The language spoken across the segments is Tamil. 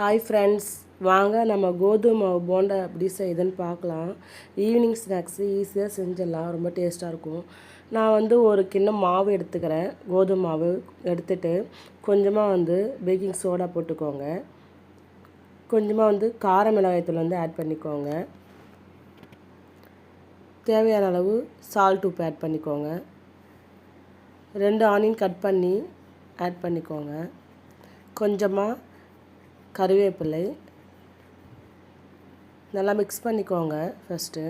ஹாய் ஃப்ரெண்ட்ஸ் வாங்க நம்ம கோதுமை மாவு போண்டா எப்படி செய்யுதுன்னு பார்க்கலாம். ஈவினிங் ஸ்நாக்ஸு ஈஸியாக செஞ்சிடலாம். ரொம்ப டேஸ்ட்டாக இருக்கும். நான் வந்து ஒரு கிண்ணம் மாவு எடுத்துக்கிறேன். கோதுமை மாவு எடுத்துட்டு கொஞ்சமாக வந்து பேக்கிங் சோடா போட்டுக்கோங்க. கொஞ்சமாக வந்து கார மிளகாய்த்தூள் வந்து ஆட் பண்ணிக்கோங்க. தேவையான அளவு சால்ட் உப்பு ஆட் பண்ணிக்கோங்க. ரெண்டு ஆனியன் கட் பண்ணி ஆட் பண்ணிக்கோங்க. கொஞ்சமாக கருவேப்பிலை. நல்லா மிக்ஸ் பண்ணிக்கோங்க ஃபஸ்ட்டு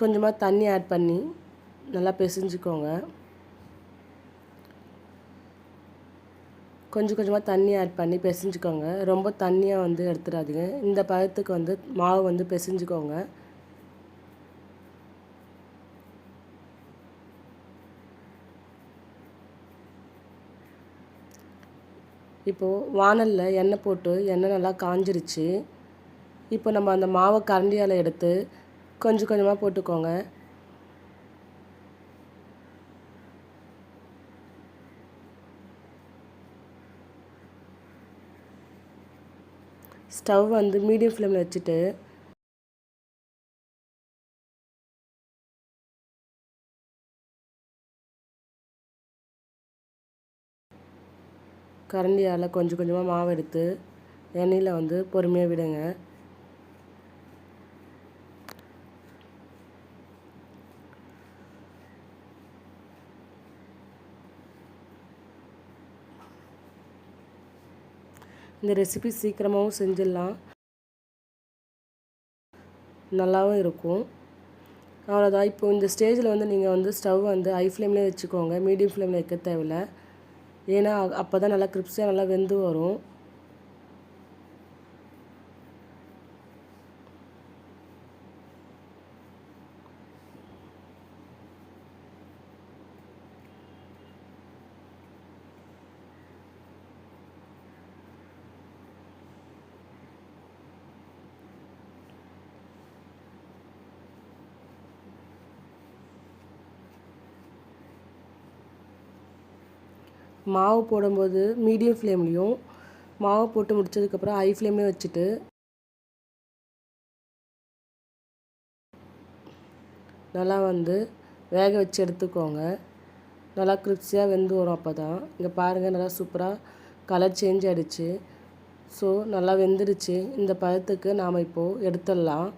கொஞ்சமாக தண்ணி ஆட் பண்ணி நல்லா பிசைஞ்சுக்கோங்க. கொஞ்சம் கொஞ்சமாக தண்ணி ஆட் பண்ணி பிசைஞ்சுக்கோங்க. ரொம்ப தண்ணியாக வந்து எடுத்துடாதீங்க. இந்த பழத்துக்கு வந்து மாவு வந்து பிசைஞ்சுக்கோங்க. இப்போது வானலில் எண்ணெய் போட்டு எண்ணெய் நல்லா காஞ்சிருச்சு. இப்போ நம்ம அந்த மாவை கரண்டியால் எடுத்து கொஞ்சம் கொஞ்சமாக போட்டுக்கோங்க. ஸ்டவ் வந்து மீடியம் ஃப்ளேமில் வச்சுட்டு கரண்டியால் கொஞ்சம் கொஞ்சமாக மாவு எடுத்து எண்ணெயில் வந்து பொறுமையாக விடுங்க. இந்த ரெசிபி சீக்கிரமாகவும் செஞ்சிடலாம். நல்லாவும் இருக்கும். அவ்வளோதான் இப்போ இந்த ஸ்டேஜில் வந்து நீங்கள் வந்து ஸ்டவ் வந்து ஹை ஃப்ளேம்லேயே வச்சுக்கோங்க. மீடியம் ஃப்ளேமில் வைக்க தேவையில்லை. ஏன்னா அப்போ தான் நல்லா கிரிப்ஸியாக நல்லா வெந்து வரும். மாவு போடும்போது மீடியம் ஃப்ளேம்லேயும் மாவு போட்டு முடிச்சதுக்கப்புறம் ஹை ஃப்ளேம்லேயும் வச்சுட்டு நல்லா வந்து வேக வச்சு எடுத்துக்கோங்க. நல்லா கிரிப்ஸியாக வெந்து வரும் அப்போ தான் இங்கே பாருங்கள் நல்லா சூப்பராக கலர் சேஞ்ச் ஆகிடுச்சு ஸோ நல்லா வெந்துடுச்சு. இந்த பழத்துக்கு நாம் இப்போது எடுத்துடலாம்.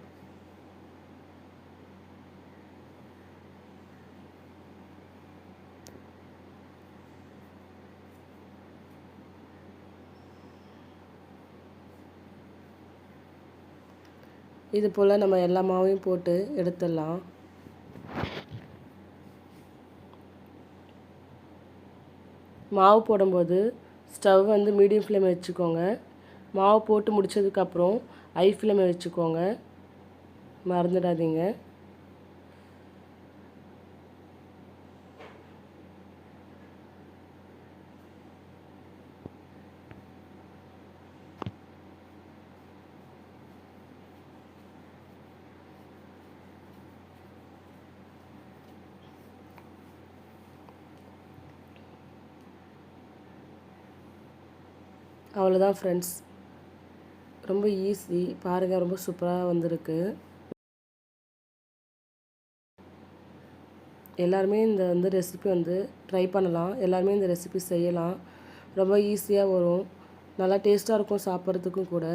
இது போல் நம்ம எல்லா மாவையும் போட்டு எடுத்துடலாம். மாவு போடும்போது ஸ்டவ் வந்து மீடியம் ஃப்ளேமில் வச்சுக்கோங்க. மாவு போட்டு முடித்ததுக்கப்புறம் ஐ ஃப்ளேமில் வச்சுக்கோங்க. மறந்துடாதீங்க. அவ்வளோதான் ஃப்ரெண்ட்ஸ் ரொம்ப ஈஸி பாருங்கள் ரொம்ப சூப்பராக வந்திருக்கு. எல்லாருமே இந்த வந்து ரெசிபி வந்து ட்ரை பண்ணலாம். எல்லாருமே இந்த ரெசிபி செய்யலாம். ரொம்ப ஈஸியாக வரும். நல்லா டேஸ்ட்டாக இருக்கும் சாப்பிட்றதுக்கும் கூட.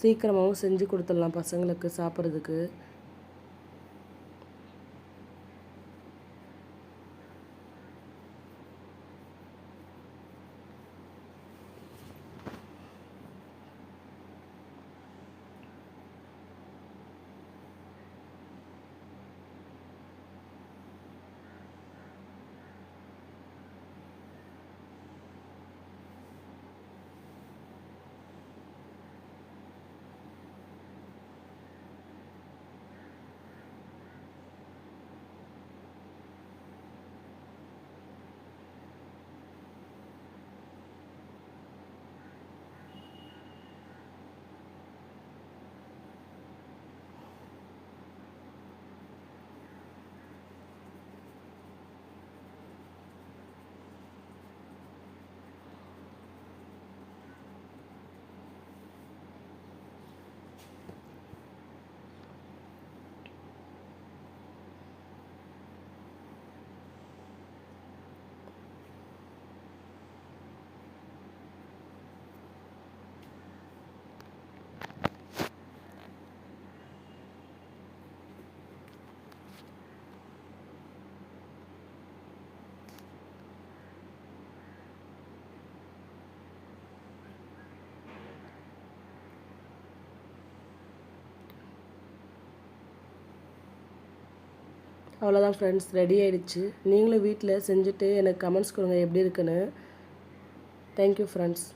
சீக்கிரமாகவும் செஞ்சு கொடுத்துடலாம் பசங்களுக்கு சாப்பிட்றதுக்கு. அவ்வளோதான் ஃப்ரெண்ட்ஸ் ரெடி ஆயிடுச்சு. நீங்களும் வீட்டில் செஞ்சுட்டு எனக்கு கமெண்ட்ஸ் கொடுங்க எப்படி இருக்குன்னு. Thank you friends